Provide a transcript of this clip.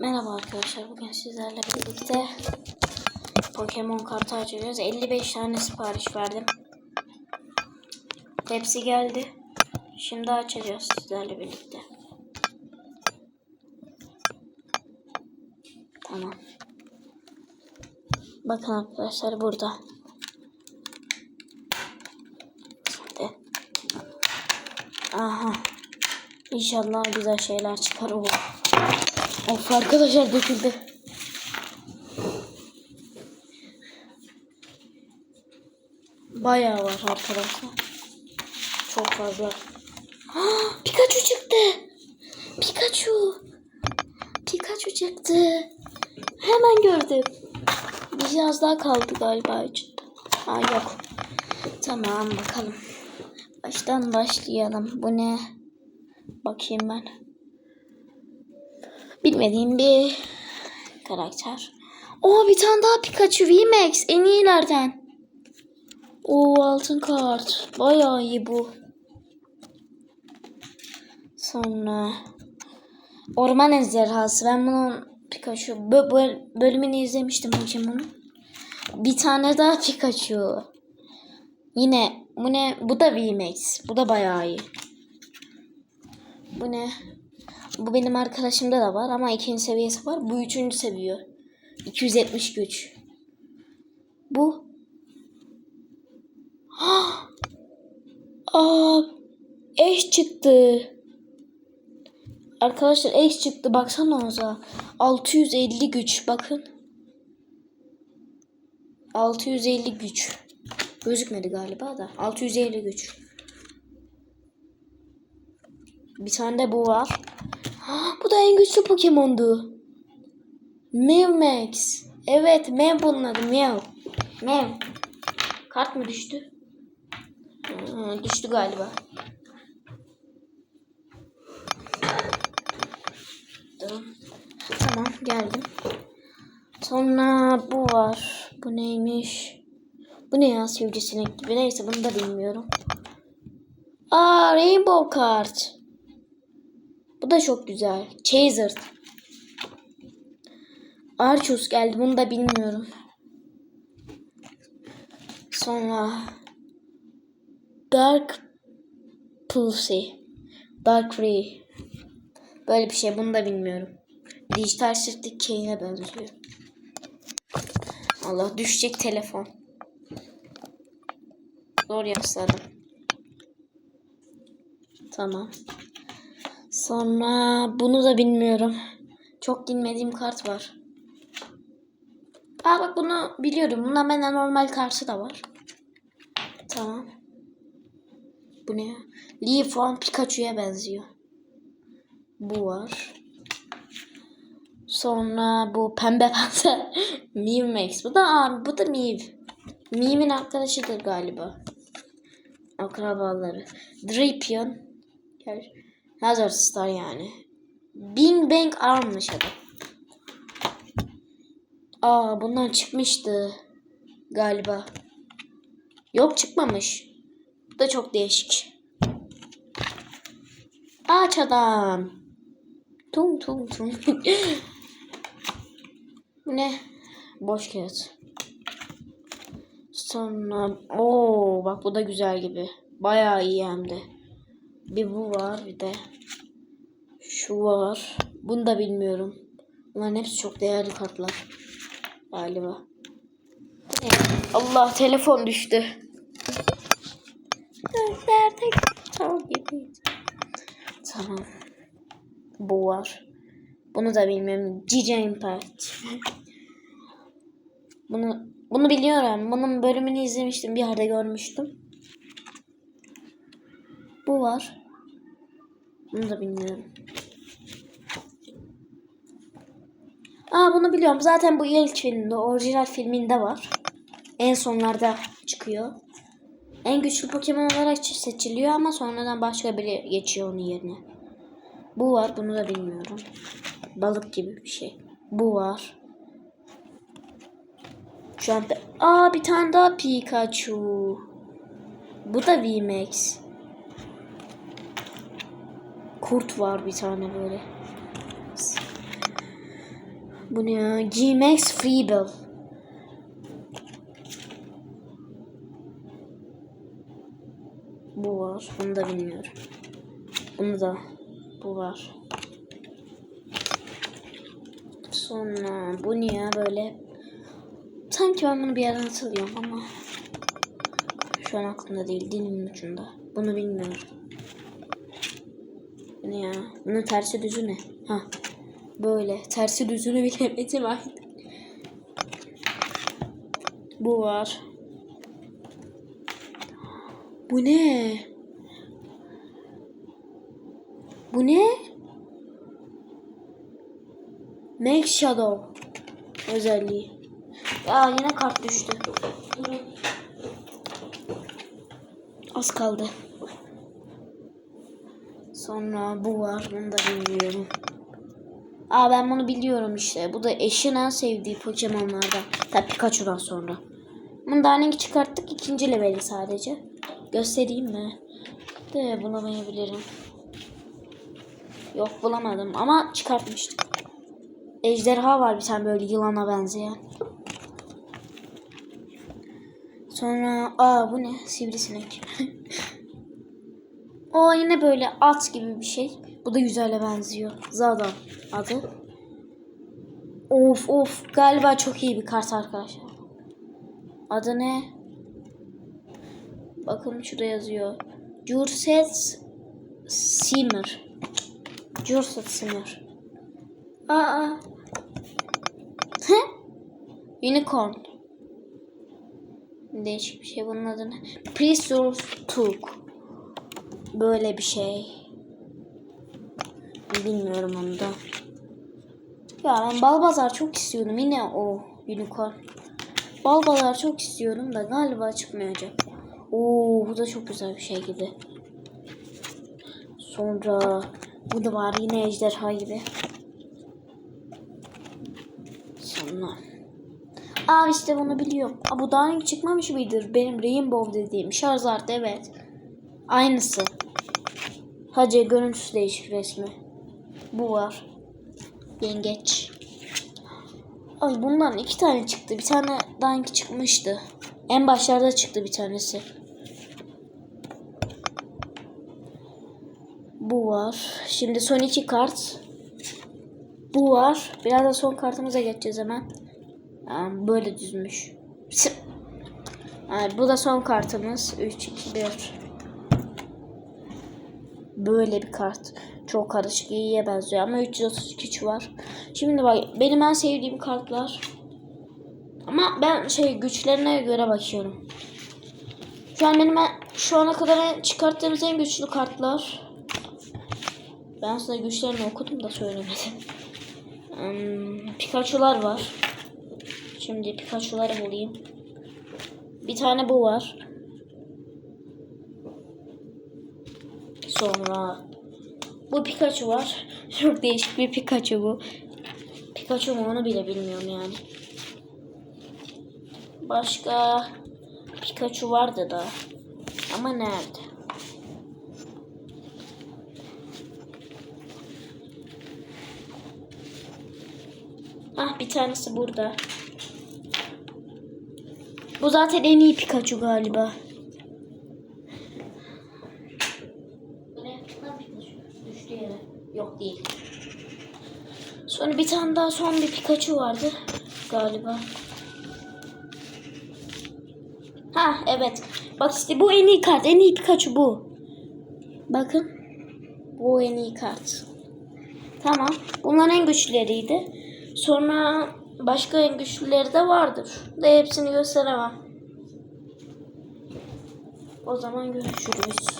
Merhaba arkadaşlar. Bugün sizlerle birlikte Pokemon kartı açacağız. 55 tane sipariş verdim. Hepsi geldi. Şimdi açacağız sizlerle birlikte. Tamam. Bakın arkadaşlar burada. Şimdi. Aha. İnşallah güzel şeyler çıkar. Oh. Of arkadaşlar döküldü. Bayağı var arkadaşlar. Çok fazla. Ah, Pikachu çıktı. Pikachu. Pikachu çıktı. Hemen gördüm. Biraz daha kaldı galiba içinde. Ha yok. Tamam bakalım. Baştan başlayalım. Bu ne? Bakayım ben. Bilmediğim bir karakter. Oo bir tane daha Pikachu VMAX en iyilerden. Oo altın kart. Bayağı iyi bu. Sonra Orman Ejderhası. Ben bunun Pikachu bö- bö- bölümünü izlemiştim Pokemon'un. Bir tane daha Pikachu. Yine bu ne? Bu da VMAX. Bu da bayağı iyi. Bu ne? Bu benim arkadaşımda da var ama ikinci seviyesi var. Bu üçüncü seviye. 270 güç. Bu. Aa, eş çıktı. Arkadaşlar eş çıktı. Baksana oza. 650 güç. Bakın. 650 güç. Gözükmedi galiba da. 650 güç. Bir tane de bu var. Ah, bu da en güçlü Pokemon'du. Mewmax. Evet Mew bunun adı Mew. Mew. Kart mı düştü? Ha, düştü galiba. Tamam geldim. Sonra bu var. Bu neymiş? Bu ne ya sivrisinek gibi. Neyse bunu da bilmiyorum. Aa Rainbow Kart. Bu da çok güzel. Chaser. Archus geldi. Bunu da bilmiyorum. Sonra Dark Pulse. Dark Ray. Böyle bir şey. Bunu da bilmiyorum. Dijital sırtlık Kane'e benziyor. Allah düşecek telefon. Zor yapsadım. Tamam. Sonra bunu da bilmiyorum. Çok bilmediğim kart var. Aa bak bunu biliyorum. Bundan benden normal kartı da var. Tamam. Bu ne? Lee from Pikachu'ya benziyor. Bu var. Sonra bu pembe panter. Mew Max. Bu da aa, bu da Mew. Mew'in arkadaşıdır galiba. Akrabaları. Drapion. Gel. Hazard Star yani. Bing Bang Arm'mış adı. Aa bundan çıkmıştı. Galiba. Yok çıkmamış. Bu da çok değişik. Ağaç adam. Tum tum tum. Ne? Boş kağıt. Sonra o bak bu da güzel gibi. Bayağı iyi hem de. Bir bu var bir de şu var. Bunu da bilmiyorum. Bunların hepsi çok değerli kartlar. Galiba. Allah telefon düştü. Nerede? Tamam. Tamam. Bu var. Bunu da bilmiyorum. Cica Impact. Bunu bunu biliyorum. Bunun bölümünü izlemiştim. Bir yerde görmüştüm. Bu var. Bunu da bilmiyorum. Aa bunu biliyorum. Zaten bu ilk filmde, orijinal filminde var. En sonlarda çıkıyor. En güçlü Pokemon olarak seçiliyor ama sonradan başka biri geçiyor onun yerine. Bu var. Bunu da bilmiyorum. Balık gibi bir şey. Bu var. Şu anda... Aa bir tane daha Pikachu. Bu da VMAX. Kurt var bir tane böyle. Bu ne ya? G-Max Freebell. Bu var. Bunu da bilmiyorum. Bunu da. Bu var. Sonra bu ne ya böyle? Sanki ben bunu bir yerden hatırlıyorum ama şu an aklımda değil. Dilimin ucunda. Bunu bilmiyorum. Ne ya? Bunun tersi düzü ne? Ha. Böyle. Tersi düzünü bilemedim artık. Bu var. Bu ne? Bu ne? Make Shadow özelliği. Aa yine kart düştü. Az kaldı. Sonra bu var. Bunu da bilmiyorum. Aa ben bunu biliyorum işte. Bu da eşin en sevdiği Pokemon'lardan. Tabii Pikachu'dan sonra. Bunu daha önce çıkarttık. ikinci leveli sadece. Göstereyim mi? De bulamayabilirim. Yok bulamadım ama çıkartmıştık. Ejderha var bir tane böyle yılana benzeyen. Sonra aa bu ne? Sivrisinek. o yine böyle at gibi bir şey. Bu da güzele benziyor. Zada adı. Of of galiba çok iyi bir kart arkadaşlar. Adı ne? Bakın şurada yazıyor. Jurset Simmer. Jurset Simmer. Aa. He? Unicorn. Değişik bir şey bunun adı ne? Precious Took. Böyle bir şey. Bilmiyorum onu da. Ya ben Balbazar çok istiyordum. Yine o unicorn. Balbazar çok istiyorum da galiba çıkmayacak. Oo bu da çok güzel bir şey gibi. Sonra bu da var yine ejderha gibi. Sonra. Aa işte bunu biliyorum. Aa, bu daha önce çıkmamış mıydır? Benim Rainbow dediğim. Charizard evet. Aynısı. Hacı görüntüsü değişik resmi. Bu var. Yengeç. Ay bundan iki tane çıktı. Bir tane daha önce çıkmıştı. En başlarda çıktı bir tanesi. Bu var. Şimdi son iki kart. Bu var. Biraz da son kartımıza geçeceğiz hemen. Yani böyle düzmüş. Yani bu da son kartımız. 3, 2, 1. Böyle bir kart. Çok karışık iyiye benziyor ama 332 var. Şimdi bak benim en sevdiğim kartlar. Ama ben şey güçlerine göre bakıyorum. Şu an benim en- şu ana kadar çıkarttığımız en güçlü kartlar. Ben size güçlerini okudum da söylemedim. Hmm, Pikachu'lar var. Şimdi Pikachu'ları bulayım. Bir tane bu var. Sonra bu Pikachu var. Çok değişik bir Pikachu bu. Pikachu mu onu bile bilmiyorum yani. Başka Pikachu vardı da. Ama nerede? Ah bir tanesi burada. Bu zaten en iyi Pikachu galiba. Bu ne? Lan Pikachu. Düştü yere. Yok değil. Sonra bir tane daha son bir Pikachu vardı galiba. Ha evet. Bak işte bu en iyi kart. En iyi Pikachu bu. Bakın. Bu en iyi kart. Tamam. Bunlar en güçlüleriydi. Sonra başka en güçlüleri de vardır. De hepsini gösteremem. O zaman görüşürüz.